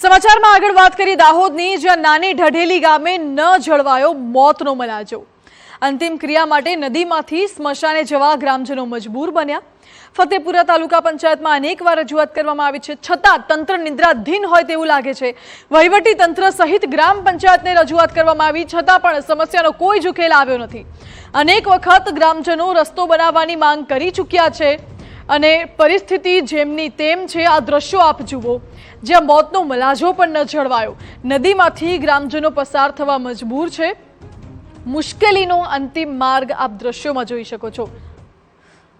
સમાચારમાં આગળ વાત કરી દાહોદની, જ્યાં નાની ઢઢેલી ગામે ન જળવાયો મોતનો મલાજો. અંતિમ ક્રિયા માટે નદીમાંથી સ્મશાને જવા ગ્રામજનો મજબૂર બન્યા. ફતેપુરા તાલુકા પંચાયતમાં અનેકવાર રજૂઆત કરવામાં આવી છે. છતાં તંત્ર નિદ્રાધીન હોય તેવું લાગે છે. વહીવટી તંત્ર સહિત ગ્રામ પંચાયતને રજૂઆત કરવામાં આવી, છતાં પણ સમસ્યાનો કોઈ ઉકેલ આવ્યો નથી. અનેક વખત ગ્રામજનો રસ્તો બનાવવાની માંગ કરી ચૂક્યા છે. અને પરિસ્થિતિ જેમની તેમ છે, આ દ્રશ્યો આપ જુઓ. જ્યાં મોતનો મલાજો પણ ન જળવાયો. નદીમાંથી ગ્રામજનો પસાર થવા મજબૂર છે. મુશ્કેલીનો અંતિમ માર્ગ આપ દ્રશ્યોમાં જોઈ શકો છો.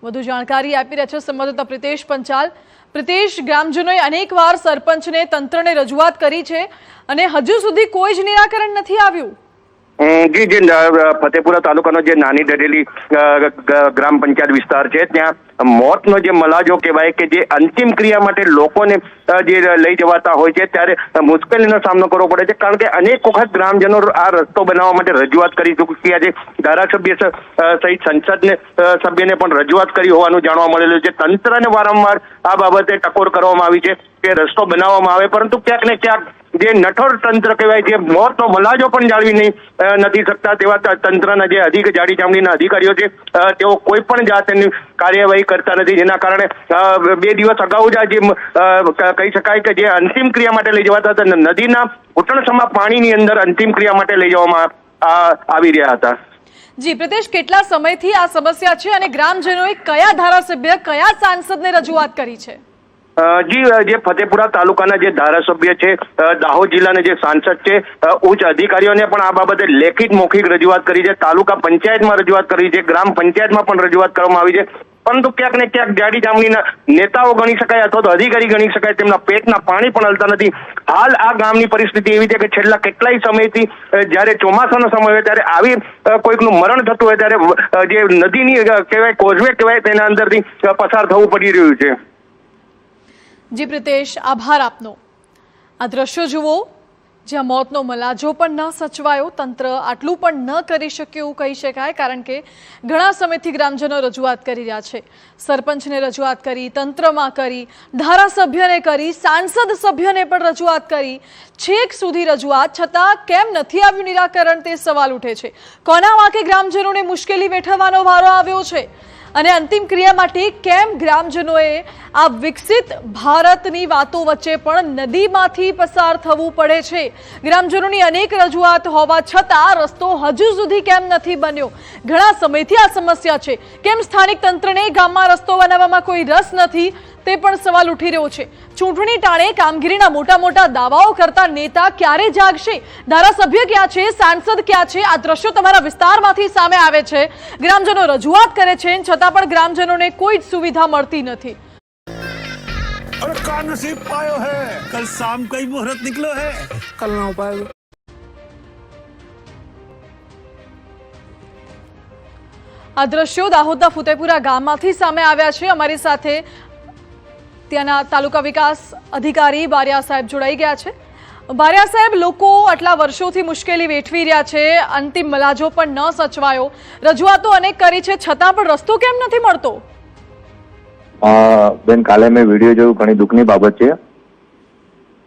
વધુ જાણકારી આપી રહ્યા છે સંવાદદાતા પ્રિતેશ પંચાલ. પ્રિતેશ, ગ્રામજનોએ અનેકવાર સરપંચને, તંત્રને રજૂઆત કરી છે અને હજુ સુધી કોઈ જ નિરાકરણ નથી આવ્યું. જી, જે ફતેપુરા તાલુકાનો જે નાની ડરેલી ગ્રામ પંચાયત વિસ્તાર છે, ત્યાં મોતનો જે મલાજો કહેવાય કે જે અંતિમ ક્રિયા માટે લોકોને જે લઈ જવાતા હોય છે, ત્યારે મુશ્કેલીનો સામનો કરવો પડે છે. કારણ કે અનેક વખત ગ્રામજનો આ રસ્તો બનાવવા માટે રજૂઆત કરી ચૂક્યા છે. ધારાસભ્ય સહિત સંસદને સભ્યને પણ રજૂઆત કરી હોવાનું જાણવા મળેલું છે. તંત્રને વારંવાર આ બાબતે ટકોર કરવામાં આવી છે કે રસ્તો બનાવવામાં આવે, પરંતુ ક્યાંક ને ક્યાંક જે નઠોર તંત્ર કહેવાય, જે મોતનો મલાજો પણ જાળવી નહીં નથી શકતા તેવા તંત્રના જે અધિક જાડી ચામડીના અધિકારીઓ છે તેઓ કોઈ પણ જાતની કાર્યવાહી કરતા નથી, જેના કારણે બે દિવસ અગાઉ જ જે કહી શકાય કે જે અંતિમ ક્રિયા માટે લઈ જવાતા હતા નદીના ઘૂંટણસમા પાણીની અંદર અંતિમ ક્રિયા માટે લઈ જવામાં આવી રહ્યા હતા. જી પ્રદેશ કેટલા સમયથી આ સમસ્યા છે અને ગ્રામજનોએ કયા ધારાસભ્ય, કયા સાંસદને રજૂઆત કરી છે? જી જે ફતેપુરા તાલુકાના જે ધારાસભ્ય છે દાહોદ જિલ્લાના જે સાંસદ છે ઉચ્ચ અધિકારીઓને પણ આ બાબતે લેખિત મૌખિક રજૂઆત કરી છે. તાલુકા પંચાયતમાં રજૂઆત કરી છે. ગ્રામ પંચાયતમાં પણ રજૂઆત કરવામાં આવી છે. પરંતુ ક્યાંક ને ક્યાંક જાડી જામણીના નેતાઓ ગણી શકાય અથવા તો અધિકારી ગણી શકાય, તેમના પેટના પાણી પણ હલતા નથી. હાલ આ ગામની પરિસ્થિતિ એવી છે કે છેલ્લા કેટલાય સમયથી જ્યારે ચોમાસાનો સમય હોય ત્યારે આવી કોઈકનું મરણ થતું હોય ત્યારે જે નદીની કહેવાય કોઝવે કહેવાય, તેના અંદરથી પસાર થવું પડી રહ્યું છે. જી પ્રિતેશ, આભાર આપનો. આ દ્રશ્યો જુઓ, જ્યાં મોતનો મલાજો પણ ન સચવાયો, તંત્ર આટલું પણ ન કરી શક્યું એવું કહી શકાય, કારણ કે ઘણા સમયથી ગ્રામજનો રજૂઆત કરી રહ્યા છે. સરપંચને રજૂઆત કરી, તંત્રમાં કરી, ધારાસભ્યને કરી, સાંસદ સભ્યને પણ રજૂઆત કરી. છેક સુધી રજૂઆત, છતાં કેમ નથી આવ્યું નિરાકરણ તે સવાલ ઉઠે છે. કોના વાંકે ગ્રામજનોને મુશ્કેલી વેઠવવાનો વારો આવ્યો છે? અને અંતિમ ક્રિયા માટે કેમ ગ્રામજનોએ આ વિકસિત ભારતની વાતો વચ્ચે પણ નદીમાંથી પસાર થવું પડે છે? ગ્રામજનોની અનેક રજૂઆત હોવા છતાં રસ્તો હજુ સુધી કેમ નથી બન્યો? ઘણા સમયથી આ સમસ્યા છે. કેમ સ્થાનિક તંત્રને ગામમાં રસ્તો બનાવવામાં કોઈ રસ નથી? તે પણ સવાલ ઉઠી રહ્યો છે ચૂંટણી ટાણે કામગીરીના મોટા મોટા દાવાઓ કરતા નેતા ક્યારે જાગશે ધારાસભ્ય ક્યાં છે સાંસદ ક્યાં છે આ દ્રશ્યો તમારા વિસ્તારમાંથી સામે આવે છે ગ્રામજનો રજૂઆત કરે છે છતાં પણ ગ્રામજનોને કોઈ જ સુવિધા મળતી નથી अरे का नसीब पायो है कल शाम का ही मुहूर्त निकलो है कल ना हो पाएगा આ દ્રશ્યો દાહોદના ફુતેપુરા ગામમાંથી સામે આવ્યા છે અમારી સાથે ત્યાંના તાલુકા વિકાસ અધિકારી બારિયા સાહેબ જોડાઈ ગયા છે. બારિયા સાહેબ, લોકો આટલા વર્ષોથી મુશ્કેલી વેઠવી રહ્યા છે, અંતિમ મલાજો પણ ન સચવાયો. રજૂઆતો અનેક કરી છે, છતાં પણ રસ્તો કેમ નથી મળતો? બેન, કાલે મેં વીડિયો જોયું, ઘણી દુઃખની બાબત છે.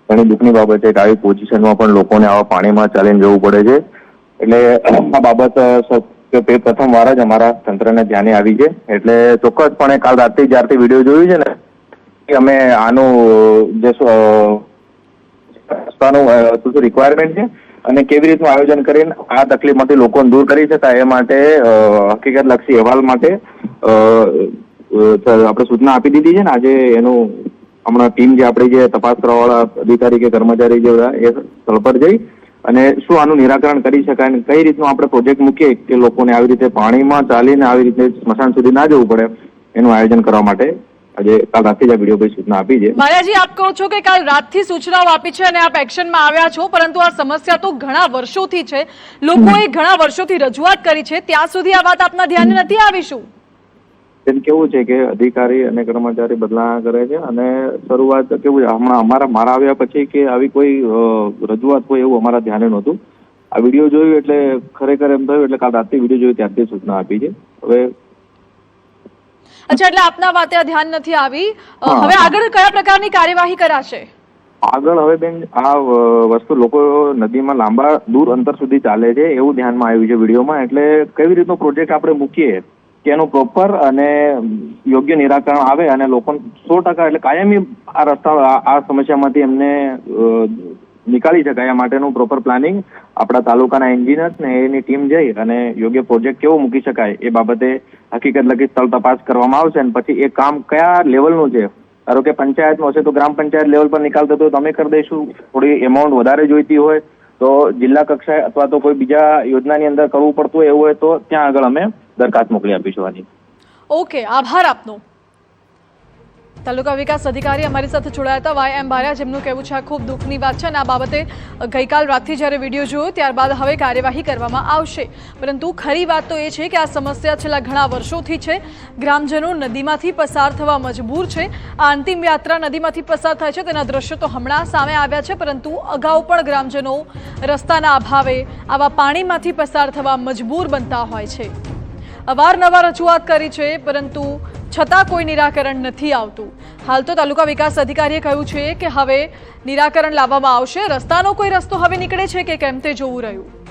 ઘણી દુઃખની બાબત છે કે આવી પોઝિશનમાં પણ લોકોને આવા પાણીમાં ચાલીને જવું પડે છે. એટલે આ બાબત પ્રથમ વાર જ અમારા તંત્રને ધ્યાને આવી છે. એટલે ચોક્કસપણે કાલ રાતથી જ્યારથી વીડિયો જોયું છે ને અમે આનું જે શું રિક્વાયરમેન્ટ છે અને કેવી રીતનું આયોજન કરીને આ તકલીફમાંથી લોકોને દૂર કરી શકાય એ માટે હકીકત હકીકતલક્ષી અહેવાલ માટે આપણે સૂચના આપી દીધી છે ને આજે એનું હમણાં ટીમ જે આપણી જે તપાસ કરવાવાળા અધિકારી કે કર્મચારી જે એ સ્થળ પર જઈ અને શું આનું નિરાકરણ કરી શકાય અને કઈ રીતનું આપણે પ્રોજેક્ટ મૂકીએ કે લોકોને આવી રીતે પાણીમાં ચાલીને આવી રીતે સ્મશાન સુધી ના જવું પડે એનું આયોજન કરવા માટે આજે કાલ રાતથી જ આ વીડિયો ભાઈ સૂચના આપી છે. માયાજી આપ કહો છો કે કાલ રાતથી સૂચનાઓ આપી છે અને આપ એક્શનમાં આવ્યા છો પરંતુ આ સમસ્યા તો ઘણા વર્ષોથી છે. લોકોએ ઘણા વર્ષોથી રજૂઆત કરી છે. ત્યાં સુધી આ વાત આપના ધ્યાને નથી આવી શું તેમ કેવું છે કે અધિકારી અને કર્મચારી બદલાયા કરે છે અને શરૂઆત કેવું છે? હમણાં અમારા મારા આવ્યા પછી કે આવી કોઈ રજૂઆત હોય એવું અમારા ધ્યાને નહોતું. આ વીડિયો જોયું એટલે ખરેખર એમ થયું એટલે કાલ રાતથી વીડિયો જોયું ત્યારથી સૂચના આપી છે. હવે અચ્છા એટલે આપના વાતે ધ્યાન નથી આવી. હવે આગળ કયા પ્રકારની કાર્યવાહી કરાશે? આગળ હવે બેન આ વસ્તુ લોકો નદીમાં લાંબા દૂર અંતર સુધી ચાલે છે એવું ધ્યાનમાં આવ્યું છે વિડીયોમાં. એટલે કેવી રીતનો પ્રોજેક્ટ આપણે મૂકીએ કે એનું પ્રોપર અને યોગ્ય નિરાકરણ આવે અને લોકો સો ટકા એટલે કાયમી આ રસ્તા આ- સમસ્યામાંથી એમને નીકાળી શકાય એ માટેનું પ્રોપર પ્લાનિંગ આપણા તાલુકાના એન્જિનિયર્સ ને એની ટીમ જઈ અને યોગ્ય પ્રોજેક્ટ કેવો મૂકી શકાય એ બાબતે હકીકત લખી સ્થળ તપાસ કરવામાં આવશે અને પછી એ કામ કયા લેવલનું છે? ધારો કે પંચાયતનું હશે તો ગ્રામ પંચાયત લેવલ પર નિકાલ થતો તો અમે કરી દઈશું. થોડી એમાઉન્ટ વધારે જોઈતી હોય તો જિલ્લા કક્ષાએ અથવા તો કોઈ બીજા યોજનાની અંદર કરવું પડતું એવું હોય તો ત્યાં આગળ અમે દરખાસ્ત મોકલી આપીશું આની. ઓકે આભાર આપનો. તાલુકા વિકાસ અધિકારી અમારી સાથે જોડાયા હતા. વાય એમ બારિયા, જેમનું કહેવું છે આ ખૂબ દુઃખની વાત છે અને આ બાબતે ગઈકાલ રાતથી જ્યારે વીડિયો જોયો, ત્યારબાદ હવે કાર્યવાહી કરવામાં આવશે. પરંતુ ખરી વાત તો એ છે કે આ સમસ્યા છેલ્લા ઘણા વર્ષોથી છે. ગ્રામજનો નદીમાંથી પસાર થવા મજબૂર છે. આ અંતિમ યાત્રા નદીમાંથી પસાર થાય છે. તેના દ્રશ્યો તો હમણાં સામે આવ્યા છે, પરંતુ અગાઉ પણ ગ્રામજનો રસ્તાના અભાવે આવા પાણીમાંથી પસાર થવા મજબૂર બનતા હોય છે. અવારનવાર રજૂઆત કરી છે, પરંતુ છતાં કોઈ નિરાકરણ નથી આવતું. હાલ તો તાલુકા વિકાસ અધિકારીએ કહ્યું છે કે હવે નિરાકરણ લાવવામાં આવશે. રસ્તાનો કોઈ રસ્તો હવે નીકળે છે કે કેમ તે જોવું રહ્યું?